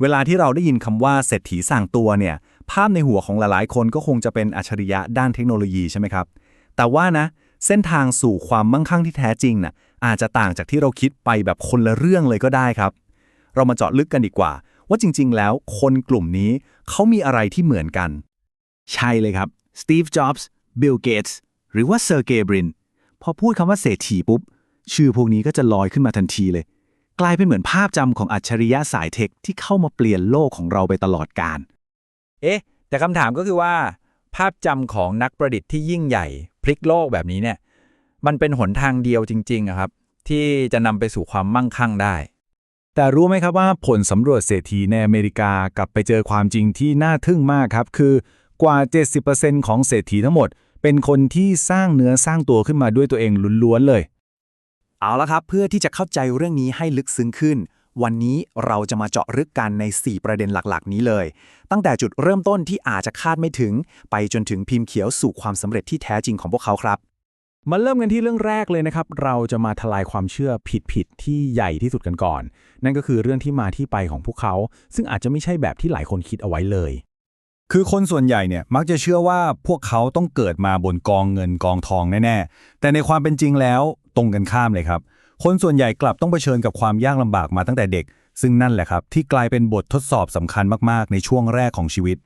เวลาที่เราได้ยินคำว่าเศรษฐีสั่งตัวเนี่ย ภาพในหัวของหลายๆ คนก็คงจะเป็นอัจฉริยะด้านเทคโนโลยีใช่ไหมครับ แต่ว่านะ เส้นทางสู่ความมั่งคั่งที่แท้จริงน่ะอาจจะต่างจากที่เราคิดไปแบบคนละเรื่องเลยก็ได้ครับ เรามาเจาะลึกกันดีกว่า ว่าจริง ๆ แล้วคนกลุ่มนี้เขามีอะไรที่เหมือนกัน ใช่เลยครับสตีฟจ็อบส์บิลเกตส์หรือว่าเซอร์เกย์บรินพอพูดคำว่าเศรษฐีปุ๊บชื่อพวกนี้ก็จะลอยขึ้นมาทันทีเลย กลายเป็นเหมือนภาพจำของอัจฉริยะสายเทคที่เข้ามาเปลี่ยนโลกของเราไปตลอดกาลเอ๊ะ แต่คำถามก็คือว่า ภาพจำของนักประดิษฐ์ที่ยิ่งใหญ่ พลิกโลกแบบนี้เนี่ย มันเป็นหนทางเดียวจริงๆอะครับ ที่จะนำไปสู่ความมั่งคั่งได้ แต่รู้ไหมครับว่าผลสำรวจเศรษฐีในอเมริกากลับไปเจอความจริงที่น่าทึ่งมากครับ คือกว่า 70%ของเศรษฐีทั้งหมด เป็นคนที่สร้างเนื้อสร้างตัวขึ้นมาด้วยตัวเองล้วนๆเลย เอาละครับ เพื่อที่จะเข้าใจเรื่องนี้ให้ลึกซึ้งขึ้น วันนี้เราจะมาเจาะลึกกันใน 4 ประเด็นหลักๆ นี้เลย ตั้งแต่จุดเริ่มต้นที่อาจจะคาดไม่ถึง ไปจนถึงพิมพ์เขียวสู่ความสำเร็จที่แท้จริงของพวกเขาครับมาเริ่มกันที่เรื่องแรกเลยนะครับ เราจะมาทลายความเชื่อผิดๆที่ใหญ่ที่สุดกันก่อน นั่นก็คือเรื่องที่มาที่ไปของพวกเขา ซึ่งอาจจะไม่ใช่แบบที่หลายคนคิดเอาไว้เลย คือคนส่วนใหญ่เนี่ยมักจะเชื่อว่าพวกเขาต้องเกิดมาบนกองเงินกองทองแน่ๆ แต่ในความเป็นจริงแล้วตรงกันข้ามเลยครับ คนส่วนใหญ่กลับต้องเผชิญกับความยากลำบากมาตั้งแต่เด็ก ซึ่งนั่นแหละครับ ที่กลายเป็นบททดสอบสำคัญมากๆ ในช่วงแรกของชีวิต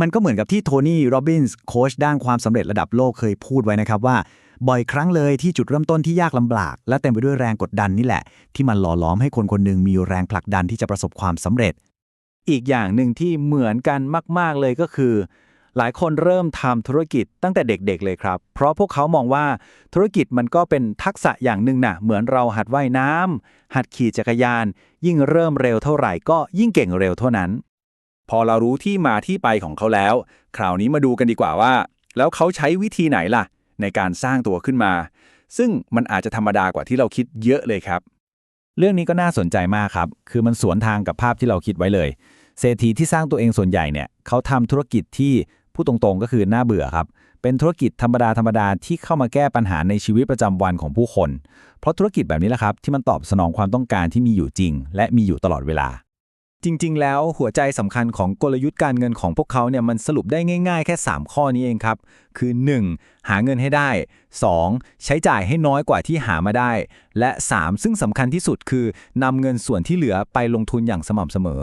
มันก็เหมือนกับที่โทนี่ โรบินส์โค้ชด้านความสำเร็จระดับโลกเคยพูดไว้นะครับว่า บ่อยครั้งเลยที่จุดเริ่มต้นที่ยากลำบาก และเต็มไปด้วยแรงกดดันนี่แหละ ที่มันหล่อหลอมให้คนคนหนึ่งมีแรงผลักดันที่จะประสบความสำเร็จ อีกอย่างหนึ่งที่เหมือนกันมาก ๆ เลยก็คือ หลายคนเริ่มทำธุรกิจตั้งแต่เด็กๆเลยครับ เพราะพวกเขามองว่าธุรกิจมันก็เป็นทักษะอย่างหนึ่งนะเหมือนเราหัดว่ายน้ำหัดขี่จักรยาน ยิ่งเริ่มเร็วเท่าไหร่ก็ยิ่งเก่งเร็วเท่านั้น พอเรารู้ที่มาที่ไปของเขาแล้ว คราวนี้มาดูกันดีกว่าว่า แล้วเขาใช้วิธีไหนล่ะ ในการสร้างตัวขึ้นมา ซึ่งมันอาจจะธรรมดากว่าที่เราคิดเยอะเลยครับ เรื่องนี้ก็น่าสนใจมากครับ คือมันสวนทางกับภาพที่เราคิดไว้เลย เศรษฐีที่สร้างตัวเองส่วนใหญ่เนี่ยเขาทำธุรกิจที่พูดตรงๆ ก็คือน่าเบื่อครับ เป็นธุรกิจธรรมดาธรรมดาที่เข้ามาแก้ปัญหาในชีวิตประจำวันของผู้คน เพราะธุรกิจแบบนี้แหละครับที่มันตอบสนองความต้องการที่มีอยู่จริง และมีอยู่ตลอดเวลา จริง ๆ แล้วหัวใจสำคัญของกลยุทธ์การเงินของพวกเขาเนี่ยมันสรุปได้ง่าย ๆ แค่ 3 ข้อนี้เองครับ คือ 1. หาเงินให้ได้ 2. ใช้จ่ายให้น้อยกว่าที่หามาได้ และ 3. ซึ่งสำคัญที่สุดคือนำเงินส่วนที่เหลือไปลงทุนอย่างสม่ำเสมอ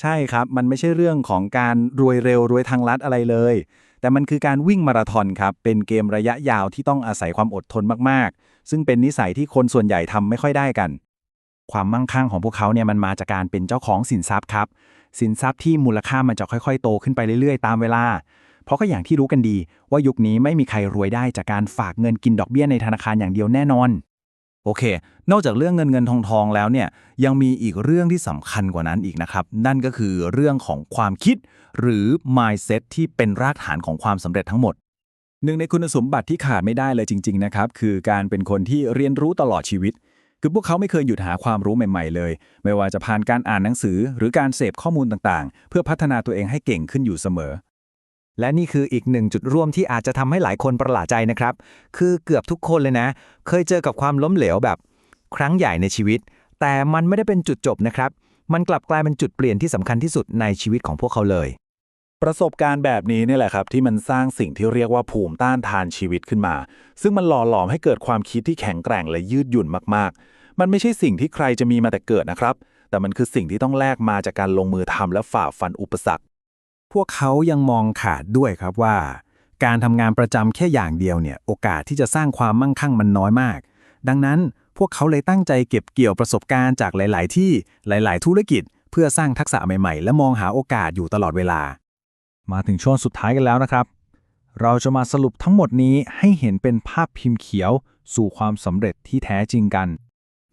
ใช่ครับ มันไม่ใช่เรื่องของการรวยเร็วรวยทางลัดอะไรเลย แต่มันคือการวิ่งมาราธอนครับ เป็นเกมระยะยาวที่ต้องอาศัยความอดทนมากๆ ซึ่งเป็นนิสัยที่คนส่วนใหญ่ทำไม่ค่อยได้กัน ความมั่งคั่งของพวกเขาเนี่ยมันมาจากการเป็นเจ้าของสินทรัพย์ครับ สินทรัพย์ที่มูลค่ามันจะค่อยๆ โตขึ้นไปเรื่อยๆ ตามเวลา เพราะก็อย่างที่รู้กันดี ว่ายุคนี้ไม่มีใครรวยได้จากการฝากเงินกินดอกเบี้ยในธนาคารอย่างเดียวแน่นอน โอเค นอกจากเรื่องเงินเงินทองทองแล้วเนี่ยยังมีอีกเรื่องที่สำคัญกว่านั้นอีกนะครับ นั่นก็คือเรื่องของความคิด หรือ mindset ที่เป็นรากฐานของความสำเร็จทั้งหมดหนึ่งในคุณสมบัติที่ขาดไม่ได้เลยจริง ๆ นะครับ คือการเป็นคนที่เรียนรู้ตลอดชีวิต คือพวกเขาไม่เคยหยุดหาความรู้ใหม่ ๆ เลย ไม่ว่าจะผ่านการอ่านหนังสือ หรือการเสพข้อมูลต่างๆ เพื่อพัฒนาตัวเองให้เก่งขึ้นอยู่เสมอ และนี่คืออีกหนึ่งจุดร่วมที่อาจจะทำให้หลายคนประหลาดใจนะครับ คือเกือบทุกคนเลยนะ เคยเจอกับความล้มเหลวแบบ ครั้งใหญ่ในชีวิต แต่มันไม่ได้เป็นจุดจบนะครับ มันกลับกลายเป็นจุดเปลี่ยนที่สำคัญที่สุดในชีวิตของพวกเขาเลย ประสบการณ์แบบนี้นี่แหละครับ ที่มันสร้างสิ่งที่เรียกว่าภูมิต้านทานชีวิตขึ้นมา ซึ่งมันหล่อหลอมให้เกิดความคิดที่แข็งแกร่งและยืดหยุ่นมากๆ มันไม่ใช่สิ่งที่ใครจะมีมาแต่เกิดนะครับ แต่มันคือสิ่งที่ต้องแลกมาจากการลงมือทำและฝ่าฟันอุปสรรค พวกเขายังมองขาดด้วยครับว่า การทำงานประจำแค่อย่างเดียวเนี่ยโอกาสที่จะสร้างความมั่งคั่งมันน้อยมาก ดังนั้นพวกเขาเลยตั้งใจเก็บเกี่ยวประสบการณ์จากหลาย ๆ ที่หลาย ๆ ธุรกิจ เพื่อสร้างทักษะใหม่ ๆ และมองหาโอกาสอยู่ตลอดเวลา มาถึงช่วงสุดท้ายกันแล้วนะครับ เราจะมาสรุปทั้งหมดนี้ให้เห็นเป็นภาพพิมพ์เขียว สู่ความสำเร็จที่แท้จริงกัน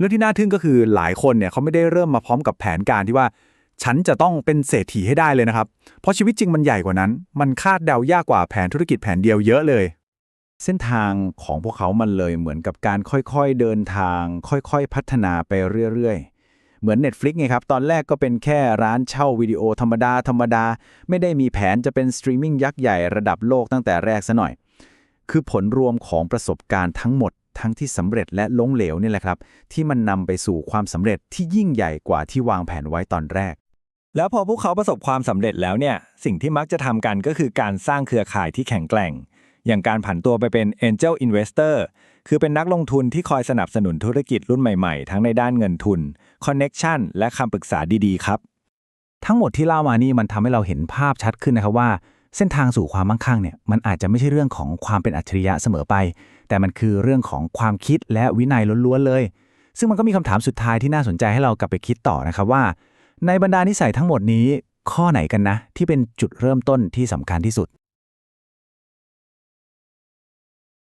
รื่องที่น่าทึ่งก็คือหลายคนเนี่ยเขาไม่ได้เริ่มมาพร้อมกับแผนการที่ว่า ฉันจะต้องเป็นเศรษฐีให้ได้เลยนะครับ เพราะชีวิตจริงมันใหญ่กว่านั้น มันคาดเดายากกว่าแผนธุรกิจแผนเดียวเยอะเลย เส้นทางของพวกเขามันเลยเหมือนกับการค่อยๆเดินทาง ค่อยๆ พัฒนาไปเรื่อยๆเหมือน Netflix ไงครับ ตอนแรกก็เป็นแค่ร้านเช่าวิดีโอธรรมดา ธรรมดา ไม่ได้มีแผนจะเป็นสตรีมมิ่งยักษ์ใหญ่ระดับโลกตั้งแต่แรกซะหน่อย คือผลรวมของประสบการณ์ทั้งหมด ทั้งที่สำเร็จและล้มเหลวนี่แหละครับ ที่มันนำไปสู่ความสำเร็จที่ยิ่งใหญ่กว่าที่วางแผนไว้ตอนแรก แล้วพอพวกเขาประสบความสำเร็จแล้วเนี่ยสิ่งที่มักจะทำกันก็คือการสร้างเครือข่ายที่แข็งแกร่ง อย่างการผันตัวไปเป็น Angel Investor คือเป็นนักลงทุนที่คอยสนับสนุนธุรกิจรุ่นใหม่ๆ ทั้งในด้านเงินทุน Connection และคำปรึกษาดีๆ ครับ ทั้งหมดที่เล่ามานี่มันทำให้เราเห็นภาพชัดขึ้นนะครับว่าเส้นทางสู่ความมั่งคั่งเนี่ยมันอาจจะไม่ใช่เรื่องของความเป็นอัจฉริยะเสมอไป แต่มันคือเรื่องของความคิดและวินัยล้วนๆเลย ซึ่งมันก็มีคำถามสุดท้ายที่น่าสนใจให้เรากลับไปคิดต่อนะครับว่า ในบรรดานิสัยทั้งหมดนี้ข้อไหนกันนะ ที่เป็นจุดเริ่มต้นที่สำคัญที่สุด